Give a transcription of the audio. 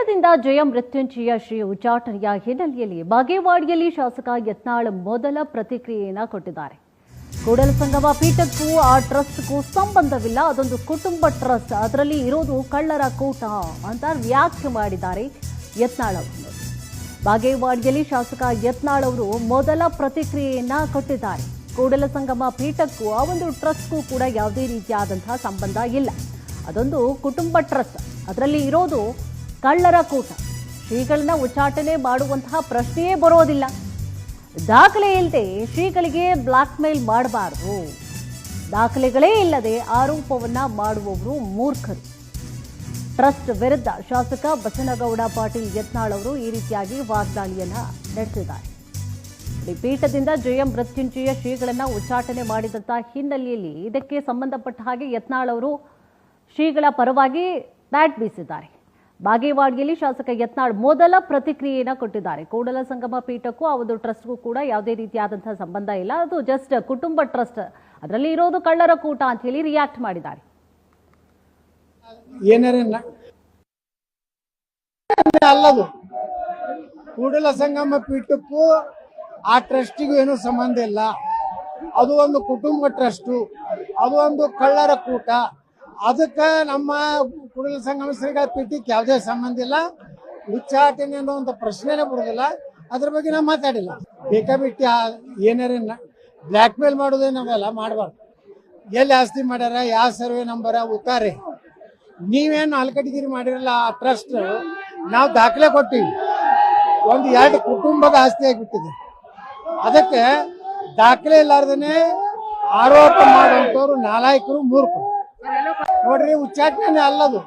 ಪೀಠದಿಂದ ಜಯ ಮೃತ್ಯುಂಜಯ ಶ್ರೀ ಉಚ್ಚಾಟನೆಯ ಹಿನ್ನೆಲೆಯಲ್ಲಿ ಬಾಗೇವಾಡಿಯಲ್ಲಿ ಶಾಸಕ ಯತ್ನಾಳ್ ಮೊದಲ ಪ್ರತಿಕ್ರಿಯೆಯನ್ನು ಕೊಟ್ಟಿದ್ದಾರೆ. ಕೂಡಲ ಸಂಗಮ ಪೀಠಕ್ಕೂ ಆ ಟ್ರಸ್ಟ್ಗೂ ಸಂಬಂಧವಿಲ್ಲ. ಅದೊಂದು ಕುಟುಂಬ ಟ್ರಸ್ಟ್. ಅದರಲ್ಲಿ ಇರೋದು ಕಳ್ಳರ ಕೂಟ ಅಂತ ವ್ಯಾಖ್ಯೆ ಮಾಡಿದ್ದಾರೆ ಯತ್ನಾಳ್ ಅವರು. ಬಾಗೇವಾಡಿಯಲ್ಲಿ ಶಾಸಕ ಯತ್ನಾಳ್ ಅವರು ಮೊದಲ ಪ್ರತಿಕ್ರಿಯೆಯನ್ನ ಕೊಟ್ಟಿದ್ದಾರೆ. ಕೂಡಲ ಸಂಗಮ ಪೀಠಕ್ಕೂ ಆ ಒಂದು ಟ್ರಸ್ಟ್ಗೂ ಕೂಡ ಯಾವುದೇ ರೀತಿಯಾದಂತಹ ಸಂಬಂಧ ಇಲ್ಲ. ಅದೊಂದು ಕುಟುಂಬ ಟ್ರಸ್ಟ್. ಅದರಲ್ಲಿ ಇರೋದು ಕಳ್ಳರ ಕೂಟ. ಶ್ರೀಗಳನ್ನ ಉಚ್ಚಾಟನೆ ಮಾಡುವಂತಹ ಪ್ರಶ್ನೆಯೇ ಬರೋದಿಲ್ಲ. ದಾಖಲೆ ಇಲ್ಲದೆ ಶ್ರೀಗಳಿಗೆ ಬ್ಲಾಕ್ ಮೇಲ್ ಮಾಡಬಾರ್ದು. ದಾಖಲೆಗಳೇ ಇಲ್ಲದೆ ಆರೋಪವನ್ನ ಮಾಡುವವರು ಮೂರ್ಖರು. ಟ್ರಸ್ಟ್ ವಿರುದ್ಧ ಶಾಸಕ ಬಸನಗೌಡ ಪಾಟೀಲ್ ಯತ್ನಾಳ್ ಅವರು ಈ ರೀತಿಯಾಗಿ ವಾಗ್ದಾಳಿಯನ್ನ ನಡೆಸಿದ್ದಾರೆ. ಪೀಠದಿಂದ ಜಯ ಮೃತ್ಯುಂಜಯ ಶ್ರೀಗಳನ್ನ ಉಚ್ಚಾಟನೆ ಮಾಡಿದಂತ ಹಿನ್ನೆಲೆಯಲ್ಲಿ ಇದಕ್ಕೆ ಸಂಬಂಧಪಟ್ಟ ಹಾಗೆ ಯತ್ನಾಳ್ ಅವರು ಶ್ರೀಗಳ ಪರವಾಗಿ ಬ್ಯಾಟ್ ಬೀಸಿದ್ದಾರೆ. ಬಾಗೇವಾಡಿಯಲ್ಲಿ ಶಾಸಕ ಯತ್ನಾಳ್ ಮೊದಲ ಪ್ರತಿಕ್ರಿಯೆಯನ್ನು ಕೊಟ್ಟಿದ್ದಾರೆ. ಕೂಡಲ ಸಂಗಮ ಪೀಠಕ್ಕೂ ಆ ಒಂದು ಟ್ರಸ್ಟ್ಗೂ ಕೂಡ ಯಾವುದೇ ರೀತಿಯಾದಂತಹ ಸಂಬಂಧ ಇಲ್ಲ. ಅದು ಜಸ್ಟ್ ಕುಟುಂಬ ಟ್ರಸ್ಟ್ ಅದರಲ್ಲಿ ಇರೋದು ಕಳ್ಳರ ಕೂಟ ಅಂತ ಹೇಳಿ ರಿಯಾಕ್ಟ್ ಮಾಡಿದ್ದಾರೆ. ಅಲ್ಲದು. ಕೂಡಲ ಸಂಗಮ ಪೀಠಕ್ಕೂ ಆ ಟ್ರಸ್ಟಿಗೂ ಏನು ಸಂಬಂಧ ಇಲ್ಲ. ಅದು ಒಂದು ಕುಟುಂಬ ಟ್ರಸ್ಟು ಅದು ಒಂದು ಕಳ್ಳರ ಕೂಟ. ಅದಕ್ಕೆ ನಮ್ಮ ಕುಡಲ ಸಂಗಮ ಶ್ರೀಗಳ ಪೀಠಕ್ಕೆ ಯಾವುದೇ ಸಂಬಂಧ ಇಲ್ಲ. ಉಚ್ಚಾಟನೆ ಅನ್ನೋ ಪ್ರಶ್ನೆನೇ ಬರೋದಿಲ್ಲ ಅದ್ರ ಬಗ್ಗೆ ನಾವು ಮಾತಾಡಿಲ್ಲ. ಬೇಕಾಬಿಟ್ಟಿ ಏನಾರ ಬ್ಲ್ಯಾಕ್ ಮೇಲ್ ಮಾಡೋದೇನವೆಲ್ಲ ಮಾಡಬಾರ್ದು. ಎಲ್ಲಿ ಆಸ್ತಿ ಮಾಡ್ಯಾರ, ಯಾವ ಸರ್ವೆ ನಂಬರ, ಉತ್ತಾರೆ. ನೀವೇನು ಅಲ್ಕಟಗಿರಿ ಮಾಡಿರಲ್ಲ ಆ ಟ್ರಸ್ಟ್, ನಾವು ದಾಖಲೆ ಕೊಟ್ಟಿವಿ ಒಂದು ಎರಡು ಕುಟುಂಬದ ಆಸ್ತಿ ಆಗಿಬಿಟ್ಟಿದೆ. ಅದಕ್ಕೆ ದಾಖಲೆ ಇಲ್ಲಾರ್ದನೆ ಆರೋಪ ಮಾಡುವಂಥವ್ರು ನಾಲಾಯಕರು ಮೂರ್ಖರು. ನೋಡ್ರಿ ಉಚ್ಚಾಟನೆ ಅಲ್ಲದು.